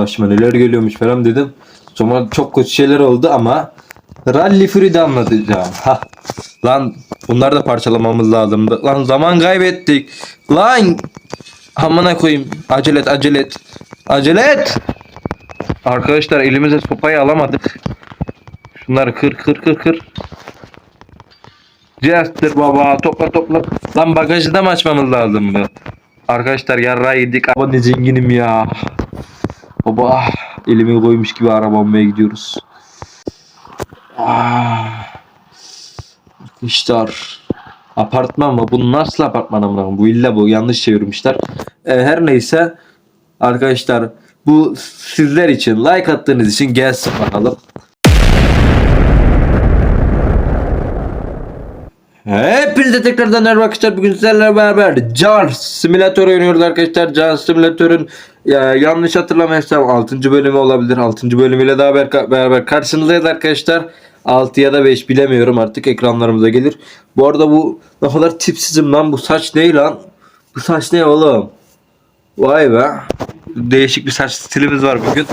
başıma neler geliyormuş falan dedim. Sonra çok kötü şeyler oldu ama Rally Free'de anlatacağım. Ha. Lan bunları da parçalamamız lazımdı. Lan zaman kaybettik. Lan amına koyayım. Acele et acele et. Acele et. Arkadaşlar elimize sopayı alamadık. Şunları kır kır kır kır. Jester baba topla topla. Lan bagajı da mı açmamız lazım mı? Arkadaşlar yarrağı yedik. Baba ne zenginim ya. Baba elimi koymuş gibi araba almaya gidiyoruz. Ah. Arkadaşlar apartman mı? Bu nasıl apartman amına? Bu illa bu yanlış çevirmişler. Ee, her neyse arkadaşlar bu sizler için like attığınız için gelsin bakalım. Hepinize tekrardan merhaba arkadaşlar. Bugün sizlerle beraber Jar Simülatör oynuyoruz arkadaşlar. Jar Simülatör'ün ya, yanlış hatırlamıyorsam 6. bölümü olabilir. 6. bölümüyle daha ber- beraber karşınızdayız arkadaşlar. 6 ya da 5 bilemiyorum artık ekranlarımıza gelir. Bu arada bu ne kadar tipsizim lan bu saç ne lan? Bu saç ne oğlum? Vay be. Değişik bir saç stilimiz var bugün.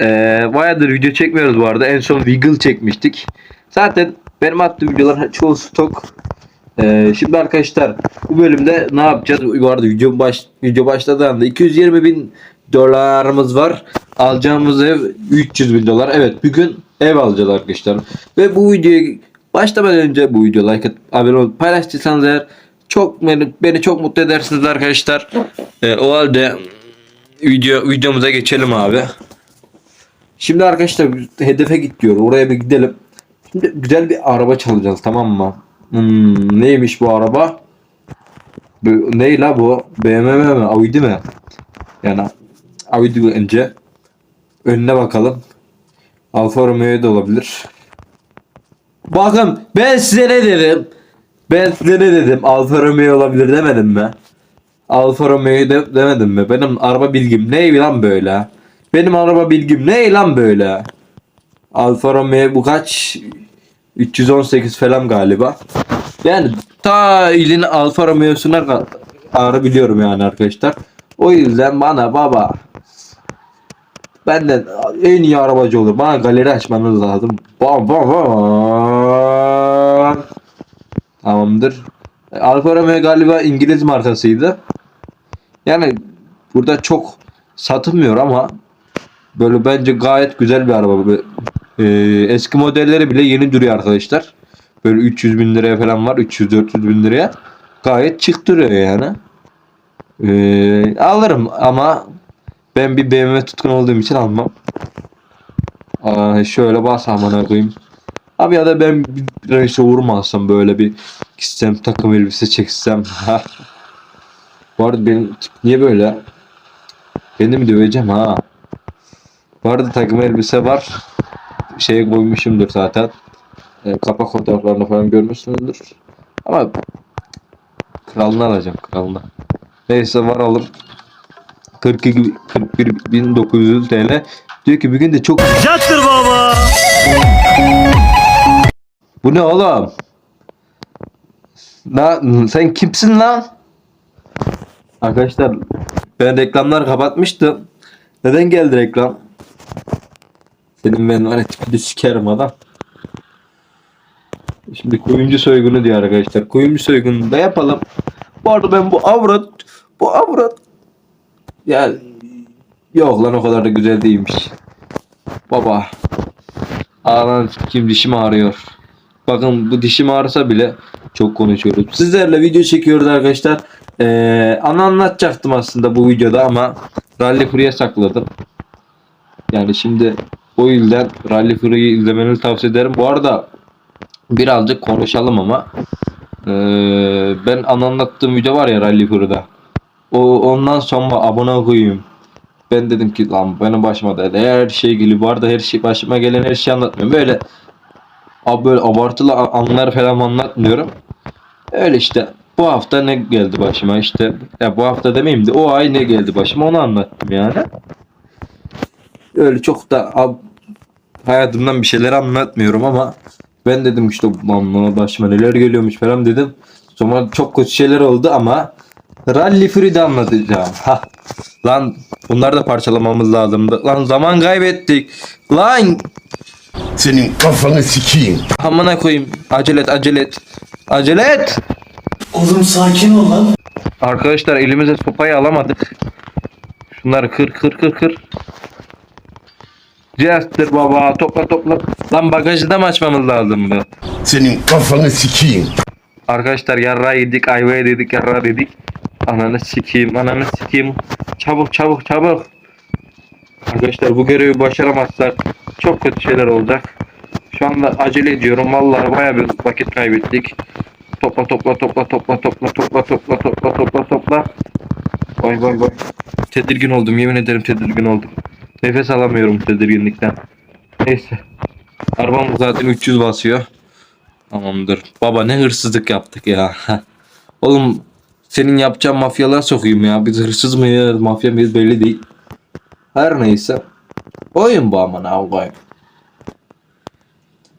Ee, bayağıdır video çekmiyoruz bu arada. En son Wiggle çekmiştik. Zaten benim attığım videolar çoğu stok. Ee, şimdi arkadaşlar bu bölümde ne yapacağız? Bu arada video, baş, video başladığı anda 220 bin dolarımız var. Alacağımız ev 300 bin dolar. Evet bugün ev alacağız arkadaşlar. Ve bu videoyu başlamadan önce bu video like atıp abone olup paylaştıysanız eğer çok beni, beni çok mutlu edersiniz arkadaşlar. Ee, o halde video videomuza geçelim abi. Şimdi arkadaşlar hedefe git. Oraya bir gidelim. Şimdi güzel bir araba çalacağız tamam mı? Hmm, neymiş bu araba? Bu, ne la bu? BMW mi? Audi mi? Yani Audi önce. Önüne bakalım. Alfa Romeo da olabilir. Bakın ben size ne dedim? Ben size ne dedim? Alfa Romeo olabilir demedim mi? Alfa Romeo de, demedim mi? Benim araba bilgim ne lan böyle? Benim araba bilgim ne lan böyle? Alfa Romeo bu kaç? 318 falan galiba. Yani ta ilin Alfa Romeo'suna kadar biliyorum yani arkadaşlar. O yüzden bana baba benden en iyi arabacı olur. Bana galeri açmanız lazım. Bam bam bam. Tamamdır. Alfa Romeo galiba İngiliz markasıydı. Yani burada çok satılmıyor ama böyle bence gayet güzel bir araba. E, eski modelleri bile yeni duruyor arkadaşlar. Böyle 300 bin liraya falan var. 300-400 bin liraya. Gayet çık duruyor yani. E, alırım ama ben bir BMW tutkun olduğum için almam. Aa, şöyle bas amına koyayım. Abi ya da ben bir reise vurmazsam böyle bir gitsem takım elbise çeksem. Bu arada benim tip niye böyle? Beni mi döveceğim ha? Bu arada takım elbise var. Şeye koymuşumdur zaten. E, kapak fotoğraflarını falan görmüşsünüzdür. Ama kralını alacağım kralını. Neyse varalım. 42 41.900 TL. Diyor ki bugün de çok Yattır baba. Bu ne oğlum? Lan sen kimsin lan? Arkadaşlar ben reklamlar kapatmıştım. Neden geldi reklam? Senin ben var ya tipini sikerim adam. Şimdi kuyumcu soygunu diyor arkadaşlar. Kuyumcu soygunu da yapalım. Bu arada ben bu avrat bu avrat ya yok lan o kadar da güzel değilmiş. Baba Ağlan kim dişim ağrıyor. Bakın bu dişim ağrısa bile çok konuşuyoruz. Sizlerle video çekiyoruz arkadaşlar. Ee, ana anlatacaktım aslında bu videoda ama Rally Free'ye sakladım. Yani şimdi o yüzden Rally Free'yi izlemenizi tavsiye ederim. Bu arada birazcık konuşalım ama ee, ben anlattığım video var ya Rally Free'da. O ondan sonra abone koyayım. Ben dedim ki lan benim başıma da her şey geliyor. Bu arada her şey başıma gelen her şeyi anlatmıyorum. Böyle ab böyle abartılı anlar falan anlatmıyorum. Öyle işte bu hafta ne geldi başıma işte ya bu hafta demeyeyim de o ay ne geldi başıma onu anlattım yani. Öyle çok da ab, hayatımdan bir şeyler anlatmıyorum ama ben dedim işte bana başıma neler geliyormuş falan dedim. Sonra çok kötü şeyler oldu ama Rally Free'de anlatacağım. Ha. Lan bunları da parçalamamız lazımdı. Lan zaman kaybettik. Lan Senin kafanı sikeyim. amına koyayım. Acele et acele et. Acele et. Oğlum sakin ol lan. Arkadaşlar elimize sopayı alamadık. Şunları kır kır kır kır. Jester baba topla topla. Lan bagajı da mı açmamız lazım bu? Senin kafanı sikeyim. Arkadaşlar yarra yedik, ayva yedik, yarra yedik. Ananı sikeyim, ananı sikeyim. Çabuk çabuk çabuk. Arkadaşlar bu görevi başaramazsak çok kötü şeyler olacak. Şu anda acele ediyorum. Vallahi baya bir vakit kaybettik. Topla topla topla topla topla topla topla topla topla topla. Vay vay vay. Tedirgin oldum yemin ederim tedirgin oldum. Nefes alamıyorum tedirginlikten. Neyse. Arabam zaten 300 basıyor. Tamamdır. Baba ne hırsızlık yaptık ya. Oğlum senin yapacağın mafyalar sokayım ya. Biz hırsız mıyız, mafya mıyız belli değil. Her neyse. Oyun bu aman avgayım.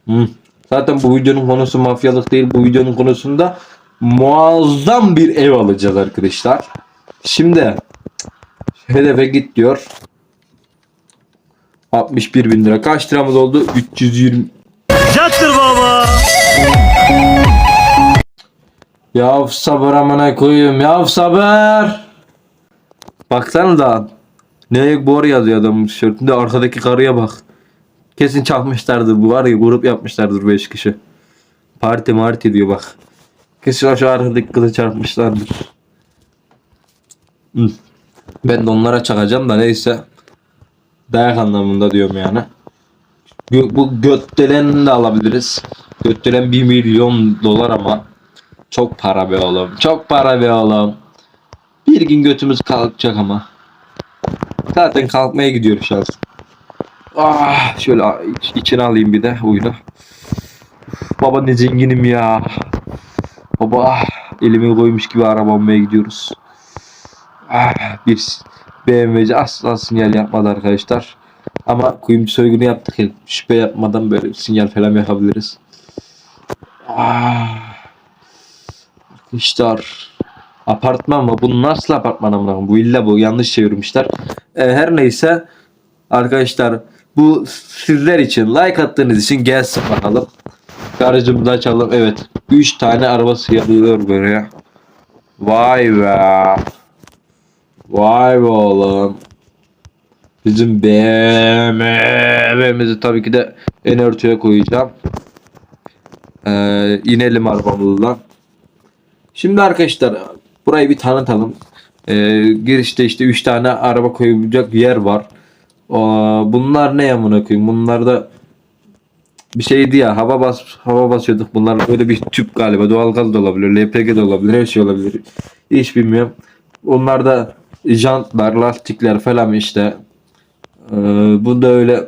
Hı. Zaten bu videonun konusu mafyalık değil. Bu videonun konusunda muazzam bir ev alacağız arkadaşlar. Şimdi hedefe git diyor. 61 bin lira. Kaç liramız oldu? 320 Yattır baba. Ya sabır amına koyayım ya sabır. Baksana da ne bor yazıyor adamın tişörtünde arkadaki karıya bak. Kesin çakmışlardır bu var ya grup yapmışlardır 5 kişi. Parti marti diyor bak. Kesin o şu arkadaki kızı çarpmışlardır. Ben de onlara çakacağım da neyse. Dayak anlamında diyorum yani. Bu göttelen de alabiliriz. Göttelen 1 milyon dolar ama çok para be oğlum. Çok para be oğlum. Bir gün götümüz kalkacak ama. Zaten kalkmaya gidiyoruz şu an. Ah, şöyle iç- içine alayım bir de oyunu. Baba ne zenginim ya. Baba elimi koymuş gibi araba almaya gidiyoruz. Ah, bir BMW'ci asla sinyal yapmadı arkadaşlar. Ama kuyumcu soygunu yaptık ya. Şüphe yapmadan böyle sinyal falan yapabiliriz. Ah. Arkadaşlar apartman mı? Bu nasıl apartman amına? Bu illa bu yanlış çevirmişler. Ee, her neyse arkadaşlar bu sizler için like attığınız için gelsin bakalım. Garajımızı açalım. Evet. 3 tane araba sığabiliyor buraya. Vay be. Vay be oğlum. Bizim BMW'mizi tabii ki de en örtüye koyacağım. Ee, inelim arabamızdan. Şimdi arkadaşlar burayı bir tanıtalım. Ee, girişte işte 3 tane araba koyulacak yer var. Aa, bunlar ne amına koyayım? Bunlar da bir şeydi ya hava bas hava basıyorduk. Bunlar böyle bir tüp galiba. Doğalgaz da olabilir, LPG de olabilir, her şey olabilir. Hiç bilmiyorum. Onlar da jantlar, lastikler falan işte. Ee, bu da öyle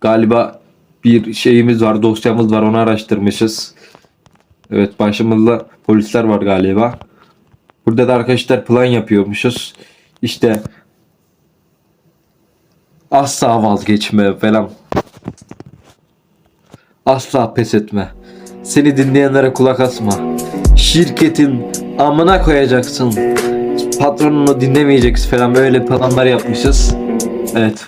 galiba bir şeyimiz var, dosyamız var. Onu araştırmışız. Evet başımızda polisler var galiba. Burada da arkadaşlar plan yapıyormuşuz. İşte asla vazgeçme falan. Asla pes etme. Seni dinleyenlere kulak asma. Şirketin amına koyacaksın. Patronunu dinlemeyeceksin falan böyle planlar yapmışız. Evet.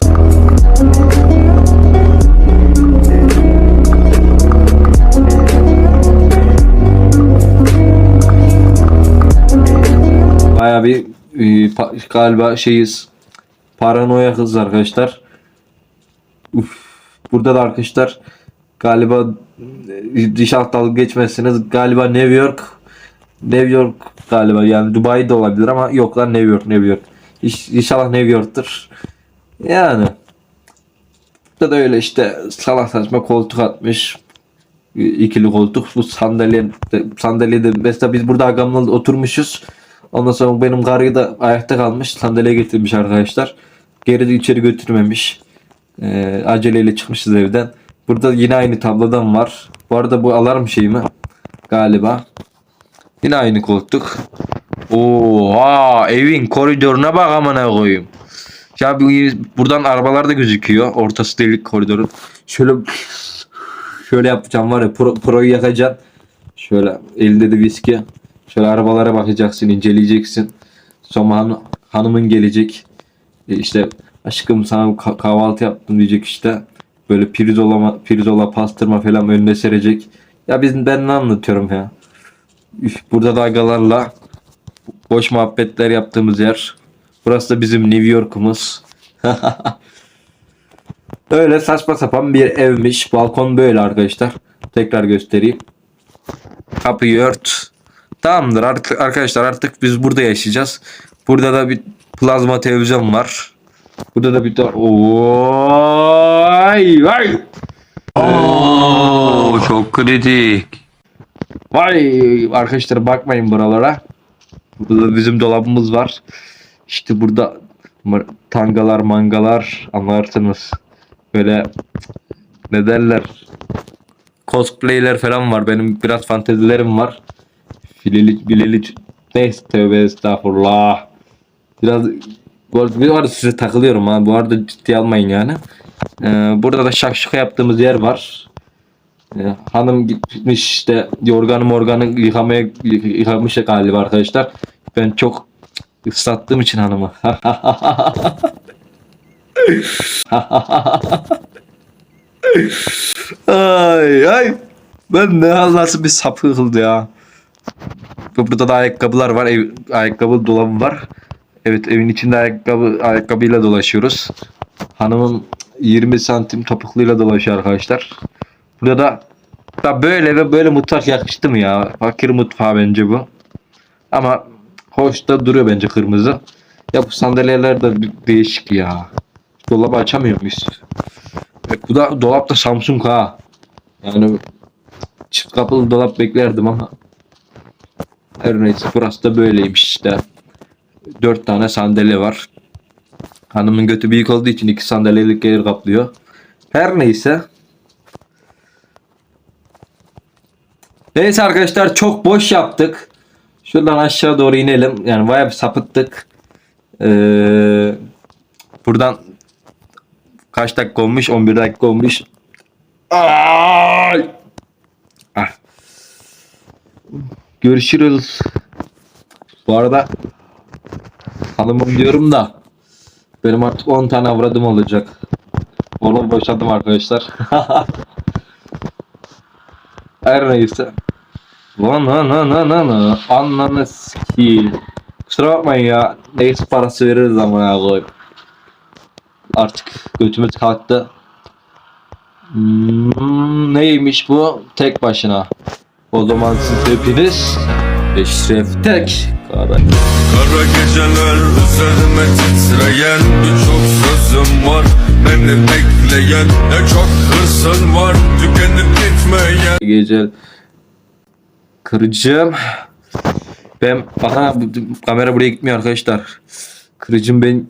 Baya bir e, galiba şeyiz. Paranoya kız arkadaşlar. Uf. Burada da arkadaşlar galiba e, inşallah dalga geçmezsiniz. Galiba New York New York galiba yani Dubai de olabilir ama yok lan New York New York. İş, inşallah New York'tur. Yani Burada da öyle işte salak saçma koltuk atmış. ikili koltuk. Bu sandalye sandalyede mesela biz burada agamla oturmuşuz. Ondan sonra benim karıyı da ayakta kalmış. Sandalye getirmiş arkadaşlar. Geri de içeri götürmemiş. Ee, aceleyle çıkmışız evden. Burada yine aynı tablodan var. Bu arada bu alarm şeyi mi? Galiba. Yine aynı koltuk. Oha evin koridoruna bak amına koyayım. Ya bu buradan arabalar da gözüküyor. Ortası delik koridorun. Şöyle şöyle yapacağım var ya pro, proyu yakacaksın. Şöyle elinde de viski. Şöyle arabalara bakacaksın, inceleyeceksin. Sonra hanımın gelecek. E, işte aşkım sana ka- kahvaltı yaptım diyecek işte. Böyle pirzola, pirzola pastırma falan önüne serecek. Ya biz ben ne anlatıyorum ya. Üf, burada da agalarla boş muhabbetler yaptığımız yer. Burası da bizim New York'umuz. Öyle saçma sapan bir evmiş. Balkon böyle arkadaşlar. Tekrar göstereyim. Kapıyı ört. Tamamdır artık arkadaşlar artık biz burada yaşayacağız. Burada da bir plazma televizyon var. Burada da bir de Oy vay. Oo, çok kritik. Vay arkadaşlar bakmayın buralara. Burada da bizim dolabımız var. İşte burada tangalar mangalar anlarsınız. Böyle ne derler cosplayler falan var. Benim biraz fantezilerim var. Fileli, bileli neyse tövbe estağfurullah. Biraz bu arada, bu arada size takılıyorum ha. Bu arada ciddiye almayın yani. Ee, burada da şakşuka yaptığımız yer var. Hanım gitmiş işte yorganı morganı yıkamaya yı- yıkamış galiba arkadaşlar. Ben çok ıslattığım için hanımı. ay ay. Ben ne nasıl bir sapı kıldı ya. Burada da ayakkabılar var. Ev, ayakkabı dolabı var. Evet evin içinde ayakkabı ayakkabıyla dolaşıyoruz. Hanımım 20 santim topukluyla dolaşıyor arkadaşlar. Burada da da böyle ve böyle mutfak yakıştı mı ya? Fakir mutfağı bence bu. Ama hoş da duruyor bence kırmızı. Ya bu sandalyeler de değişik ya. Dolabı açamıyor muyuz? Evet, bu da dolap da Samsung ha. Yani çift kapılı dolap beklerdim ama. Her neyse burası da böyleymiş işte. Dört tane sandalye var. Hanımın götü büyük olduğu için iki sandalyelik yer kaplıyor. Her neyse. Neyse arkadaşlar çok boş yaptık. Şuradan aşağı doğru inelim. Yani bayağı bir sapıttık. Ee, buradan kaç dakika olmuş? 11 dakika olmuş. Ay! Ah. Görüşürüz. Bu arada hanımım diyorum da benim artık 10 tane avradım olacak. Onu boşadım arkadaşlar. Her neyse. Lan lan lan lan lan lan. Ananı sikiyim. Kusura bakmayın ya. Neyse parası veririz ama ya koy. Artık götümüz kalktı. Hmm, neymiş bu? Tek başına. O zaman siz hepiniz Eşref Tek. Kara. Kara geceler üzerime titreyen Birçok sözüm var beni bekleyen Ne çok hırsın var tükenip gitmeyen gece kırıcım. Ben aha kamera buraya gitmiyor arkadaşlar. Kırıcım ben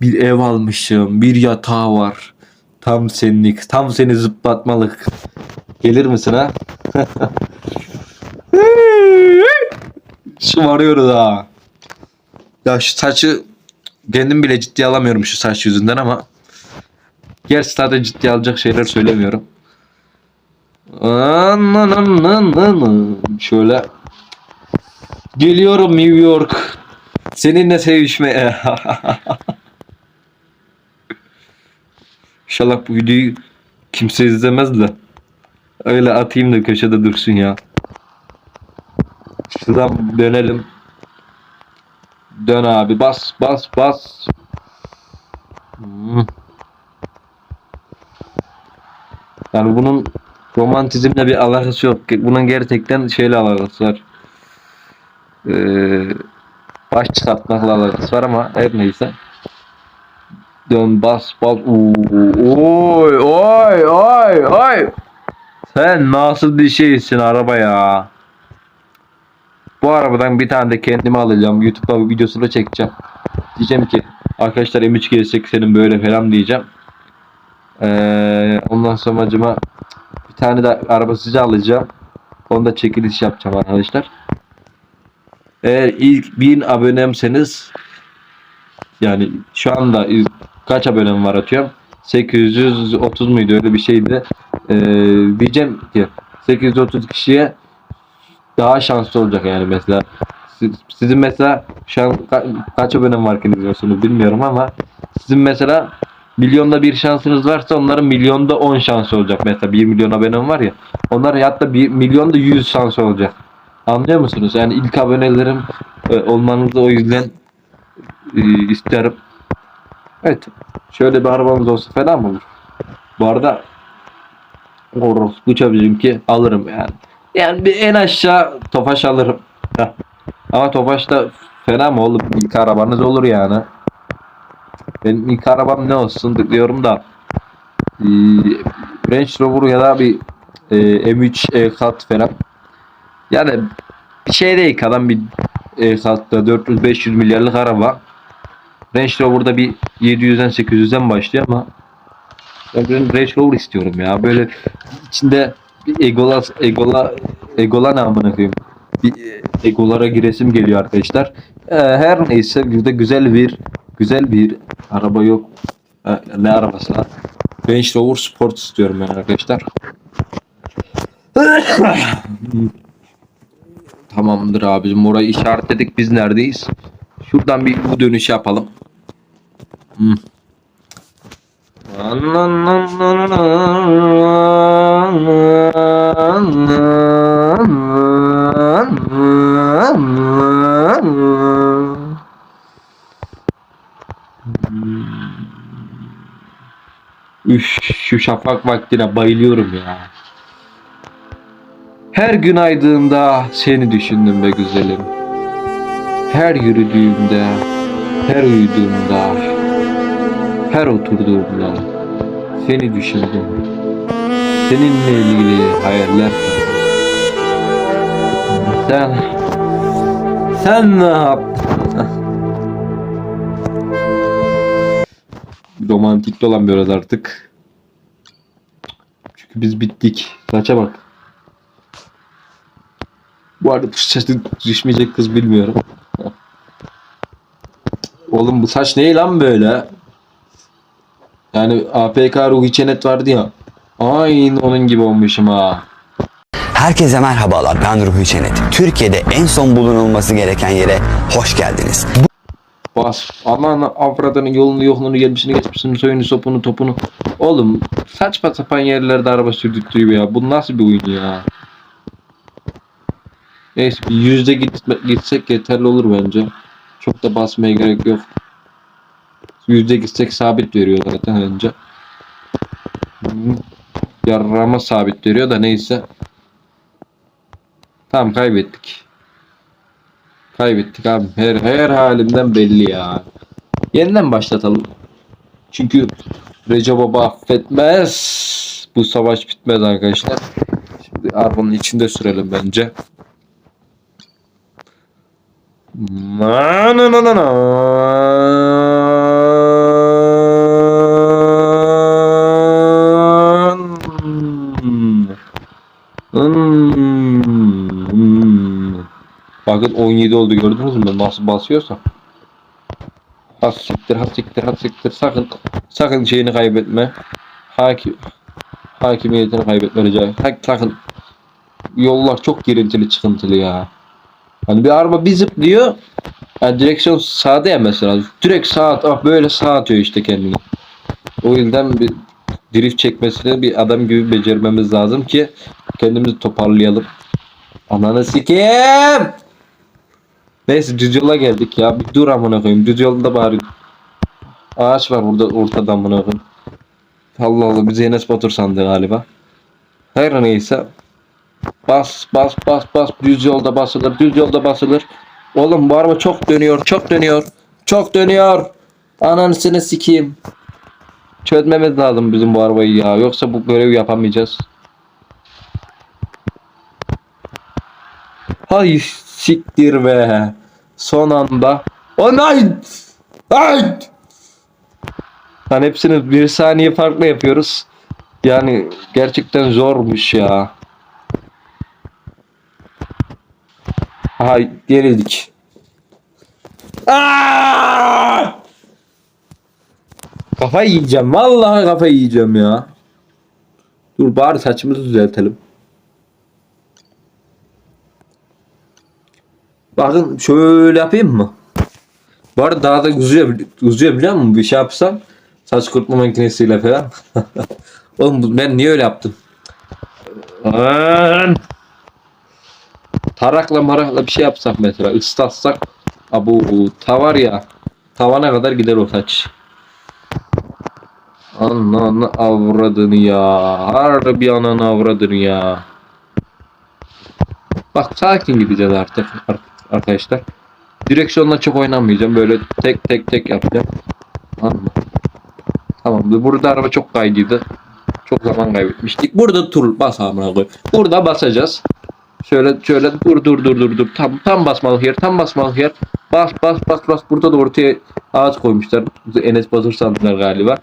bir ev almışım bir yatağı var. Tam senlik tam seni zıplatmalık. Gelir misin ha? Şımarıyoruz ha ya şu saçı kendim bile ciddiye alamıyorum şu saç yüzünden ama. Gerçi zaten ciddiye alacak şeyler söylemiyorum. Şöyle. Geliyorum New York. Seninle sevişmeye. İnşallah bu videoyu kimse izlemez de. Öyle atayım da köşede dursun ya. Şuradan dönelim. Dön abi bas bas bas. Yani bunun romantizmle bir alakası yok. Bunun gerçekten şeyle alakası var. Ee, baş çıkartmakla alakası var ama her neyse. Dön bas bas. Oo, Oy oy oy oy. Sen nasıl bir şeysin araba ya. Bu arabadan bir tane de kendime alacağım. YouTube'a videosunu çekeceğim. Diyeceğim ki arkadaşlar M3 gezecek senin böyle falan diyeceğim. Ee, ondan sonra acıma bir tane de arabasıcı alacağım. Onda çekiliş yapacağım arkadaşlar. Eğer ilk 1000 abonemseniz yani şu anda kaç abonem var atıyorum? 830 muydu öyle bir şeydi. Ee, diyeceğim ki 830 kişiye daha şanslı olacak yani mesela siz- sizin mesela şu an ka- kaç abonem varken izliyorsunuz bilmiyorum ama sizin mesela milyonda bir şansınız varsa onların milyonda 10 şansı olacak. Mesela 1 milyon abonem var ya. Onlar hatta 1 milyonda 100 şansı olacak. Anlıyor musunuz? Yani ilk abonelerim e, olmanızı o yüzden e, isterim. Evet. Şöyle bir arabamız olsa fena mı olur? Bu arada bu bizimki alırım yani. Yani bir en aşağı Tofaş alırım. Ama Tofaş da fena mı oğlum? İlk arabanız olur yani. Benim ilk arabam ne olsun diyorum da e, Range Rover ya da bir e, M3 E-Kat falan. Yani bir şey değil kadar bir E-Kat'ta 400-500 milyarlık araba. Range Rover'da bir 700'den 800'den başlıyor ama ben Range Rover istiyorum ya. Böyle içinde bir egola egola egola ne amına koyayım. Bir e, egolara giresim geliyor arkadaşlar. Ee, her neyse burada güzel bir güzel bir araba yok. Ha, ne arabası lan? Range Rover Sport istiyorum ben arkadaşlar. Tamamdır abicim orayı işaretledik biz neredeyiz? Şuradan bir bu dönüş yapalım. Hmm. Üf, şu şafak vaktine bayılıyorum ya. Her gün aydığında seni düşündüm be güzelim. Her yürüdüğümde, her uyuduğumda, her oturduğumda seni düşündüm. Seninle ilgili hayaller. Sen, sen ne yaptın? Romantik de olan biraz artık. Çünkü biz bittik. Saça bak. Bu arada bu saçı düşmeyecek kız bilmiyorum. Oğlum bu saç ne lan böyle? Yani APK Ruhi Çenet vardı ya. Aynı onun gibi olmuşum ha. Herkese merhabalar ben Ruhi Çenet. Türkiye'de en son bulunulması gereken yere hoş geldiniz. Bas. Aman avradının yolunu yokluğunu gelmişini geçmişini soyunu sopunu topunu. Oğlum saçma sapan yerlerde araba sürdürtüyor ya. Bu nasıl bir oyun ya? Neyse bir yüzde gitme, gitsek yeterli olur bence. Çok da basmaya gerek yok. Yüzde gitsek sabit veriyor zaten önce. Yarrama sabit veriyor da neyse. Tamam kaybettik. Kaybettik abi. Her, her halimden belli ya. Yeniden başlatalım. Çünkü Recep Baba affetmez. Bu savaş bitmez arkadaşlar. Şimdi arabanın içinde sürelim bence. Na na na na na. Bakın 17 oldu gördünüz mü nasıl basıyorsa. Has siktir has siktir has siktir sakın sakın şeyini kaybetme. Hakim hakimiyetini kaybetme rica Sak- Sakın yollar çok girintili çıkıntılı ya. Hani bir araba bir zıplıyor. Yani direksiyon sağda ya mesela. Direkt sağa ah böyle sağa atıyor işte kendini. O yüzden bir drift çekmesini bir adam gibi becermemiz lazım ki kendimizi toparlayalım. Ananı sikeyim. Neyse düz yola geldik ya. Bir dur amına koyayım. Düz yolda bari. Ağaç var burada ortada amına koyayım. Allah Allah bizi Enes Batur sandı galiba. Her neyse. Bas bas bas bas düz yolda basılır düz yolda basılır. Oğlum bu araba çok dönüyor çok dönüyor. Çok dönüyor. Anasını sikeyim. Çözmemiz lazım bizim bu arabayı ya. Yoksa bu görevi yapamayacağız. Hay siktir be. Son anda. O night. Night. Lan hepsini bir saniye farklı yapıyoruz. Yani gerçekten zormuş ya. Aha gerildik. Aa! Kafayı yiyeceğim. Vallahi kafayı yiyeceğim ya. Dur bari saçımızı düzeltelim. Bakın şöyle yapayım mı? Bu arada daha da uzuyor, uzuyor biliyor musun? Bir şey yapsam saç kurutma makinesiyle falan. Oğlum bu- ben niye öyle yaptım? Lan! Tarakla marakla bir şey yapsak mesela ıslatsak Abu ta var ya tavana kadar gider o saç. Ananı avradını ya. Harbi ananı avradını ya. Bak sakin gideceğiz artık ar- arkadaşlar. Direksiyonla çok oynamayacağım. Böyle tek tek tek yapacağım. Anladın mı? Tamam. Burada araba çok kaydıydı. Çok zaman kaybetmiştik. Burada tur bas amına koy. Burada basacağız. Şöyle şöyle dur dur dur dur dur. Tam tam basmalık yer. Tam basmalık yer. Bas bas bas bas. Burada da ortaya ağaç koymuşlar. Enes Batur sandılar galiba.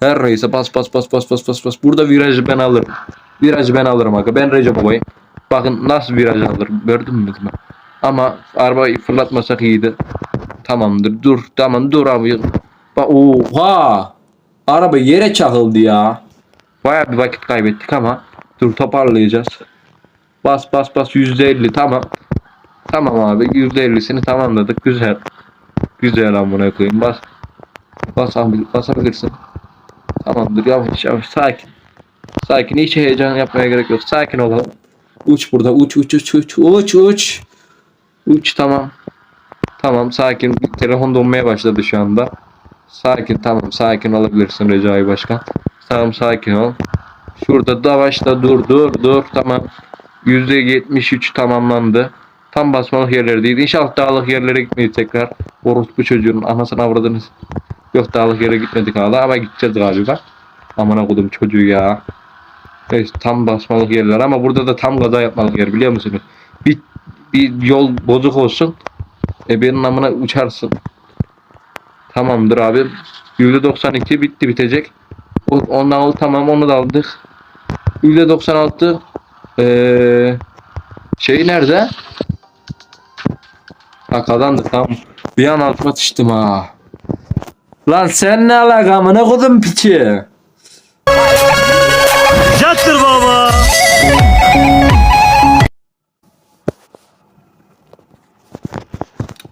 Her neyse bas bas bas bas bas bas bas. Burada virajı ben alırım. Virajı ben alırım aga. Ben Recep Baba'yım. Bakın nasıl viraj alırım. Gördün mü? Ama arabayı fırlatmasak iyiydi. Tamamdır. Dur. Tamam dur abi. Bak oha. Araba yere çakıldı ya. Baya bir vakit kaybettik ama dur toparlayacağız. Bas bas bas %50 tamam. Tamam abi %50'sini tamamladık. Güzel. Güzel amına koyayım. Bas. Bas abi basabilirsin. Tamamdır yavaş yavaş sakin. Sakin hiç heyecan yapmaya gerek yok. Sakin olalım. Uç burada uç uç uç uç uç uç. Uç tamam. Tamam sakin. Telefon donmaya başladı şu anda. Sakin tamam sakin olabilirsin Recai Başkan. Tamam sakin ol. Şurada da dur dur dur tamam. %73 tamamlandı. Tam basmalık yerlerdeydi. İnşallah dağlık yerlere gitmeyiz tekrar. Orospu çocuğun anasını avradınız. Yok dağlık yere gitmedik hala ama gideceğiz galiba. Amına kodum çocuğu ya. Evet, tam basmalık yerler ama burada da tam gaza yapmalık yer biliyor musunuz? Bir, yol bozuk olsun. E benim namına uçarsın. Tamamdır abi. %92 bitti bitecek. Ondan al tamam onu da aldık. %96 eee şey nerede? Ha kazandı tamam. Bir an altıma sıçtım ha. Lan sen ne alaka amına kodum piçi?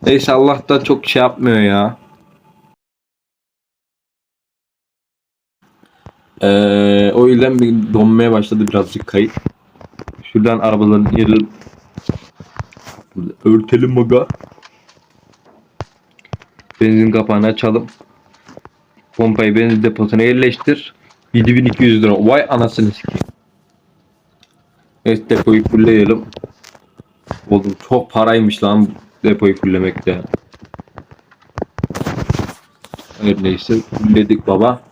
Neyse Allah'tan çok şey yapmıyor ya. Ee, o yüzden bir donmaya başladı birazcık kayıt. Şuradan arabaların yerini örtelim aga. Benzin kapağını açalım. Pompayı benzin deposuna yerleştir. 7200 lira. Vay anasını sikeyim. Evet depoyu fullleyelim. Oğlum çok paraymış lan depoyu fullemek de. Her neyse fullledik baba.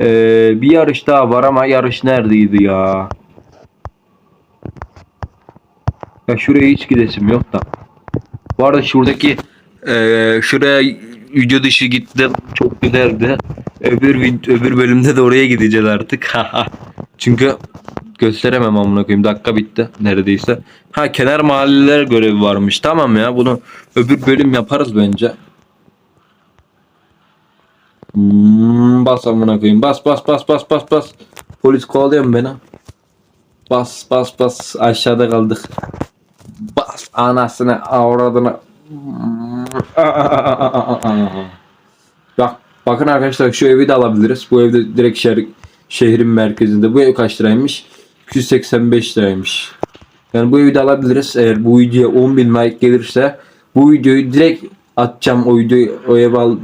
Ee, bir yarış daha var ama yarış neredeydi ya? Ya şuraya hiç gidesim yok da. Bu arada şuradaki eee şuraya video dışı gittim. Çok güzeldi. Öbür öbür bölümde de oraya gideceğiz artık. Çünkü gösteremem amına koyayım. Dakika bitti neredeyse. Ha kenar mahalleler görevi varmış. Tamam ya bunu öbür bölüm yaparız bence. Hmm, bas amına koyayım. Bas bas bas bas bas bas. Polis kovalıyor mu beni? Bas bas bas aşağıda kaldık. Bas anasını avradını. Bak bakın arkadaşlar şu evi de alabiliriz. Bu evde direkt şehir, şehrin merkezinde. Bu ev kaç liraymış? 285 liraymış. Yani bu evi de alabiliriz. Eğer bu videoya 10.000 like gelirse bu videoyu direkt atacağım. O videoyu o evi al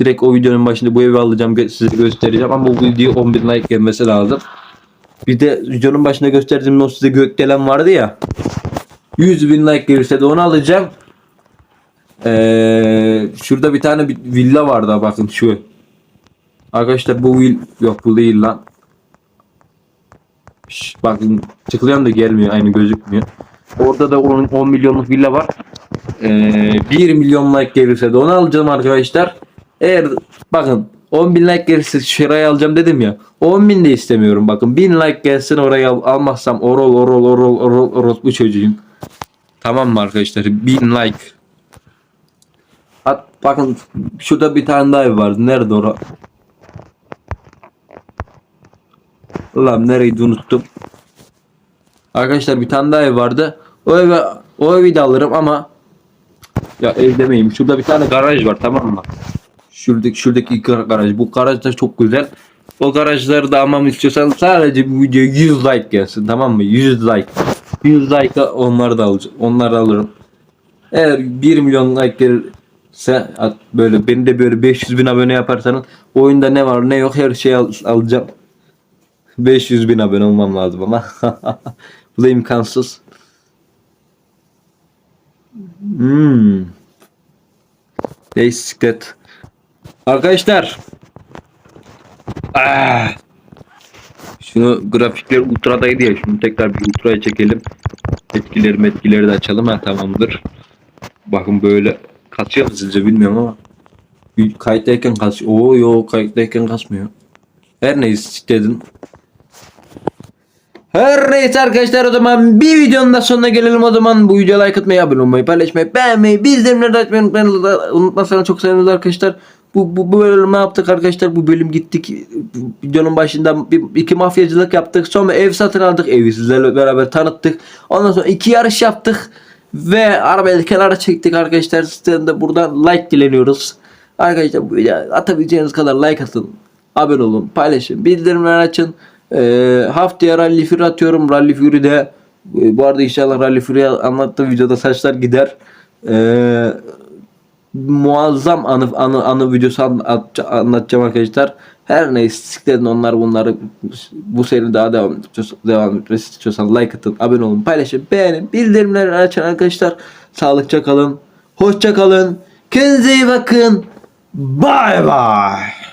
direkt o videonun başında bu evi alacağım size göstereceğim ama bu video 10.000 like gelmesi lazım. Bir de videonun başında gösterdiğim o size gökdelen vardı ya. 100 bin like gelirse de onu alacağım. Ee, şurada bir tane bir villa vardı bakın şu. Arkadaşlar bu vil yok bu değil lan. Şş, bakın tıklıyorum da gelmiyor aynı gözükmüyor. Orada da 10, 10 milyonluk villa var. Ee, 1 milyon like gelirse de onu alacağım arkadaşlar. Eğer bakın 10 bin like gelirse şurayı alacağım dedim ya. 10 bin de istemiyorum bakın. 1000 like gelsin orayı al, almazsam orol orol orol orol orol bu çocuğum. Tamam mı arkadaşlar? 1000 like. At, bakın şurada bir tane daha ev vardı. Nerede ora? Ulan nereyi unuttum. Arkadaşlar bir tane daha ev vardı. O evi o evi de alırım ama Ya ev demeyeyim. Şurada bir tane garaj var tamam mı? Şuradaki şuradaki garaj. Bu garaj da çok güzel. O garajları da almamı istiyorsan sadece bu videoya 100 like gelsin tamam mı? 100 like. 100 like onları da alacağım. Onları alırım. Eğer 1 milyon like gelirse böyle beni de böyle 500 bin abone yaparsanız oyunda ne var ne yok her şeyi al- alacağım. 500 bin abone olmam lazım ama. Bu da imkansız. Hmm. Bisiklet. Arkadaşlar. Ah. Şunu grafikler ultradaydı ya. Şunu tekrar bir ultraya çekelim. Etkileri metkileri de açalım. Ha tamamdır. Bakın böyle kaçıyor mu sizce bilmiyorum ama. Kayıttayken kaçıyor. Oo yo kayıttayken kasmıyor. Her neyse dedin. Her neyse arkadaşlar o zaman bir videonun da sonuna gelelim o zaman. Bu videoya like atmayı, abone olmayı, paylaşmayı, beğenmeyi, bildirimleri açmayı unutmayın. Unutmazsanız çok seviniriz arkadaşlar. Bu, bu, bu bölüm ne yaptık arkadaşlar? Bu bölüm gittik. Videonun başında bir, iki mafyacılık yaptık. Sonra ev satın aldık. Evi sizlerle beraber tanıttık. Ondan sonra iki yarış yaptık. Ve arabayı kenara çektik arkadaşlar. Sizden de buradan like dileniyoruz. Arkadaşlar atabileceğiniz kadar like atın. Abone olun, paylaşın, bildirimleri açın. Ee, haftaya Rally Fury atıyorum. Rally Fury'de e, bu arada inşallah Rally Fury'e anlattığım videoda saçlar gider. Ee, muazzam anı, anı, anı videosu an- at- anlatacağım arkadaşlar. Her neyse siklerin onlar bunları bu seri daha devam ediyorsan, devam etmesi istiyorsan like atın, abone olun, paylaşın, beğenin, bildirimleri açın arkadaşlar. Sağlıkça kalın, hoşça kalın, kendinize iyi bakın. Bye bye.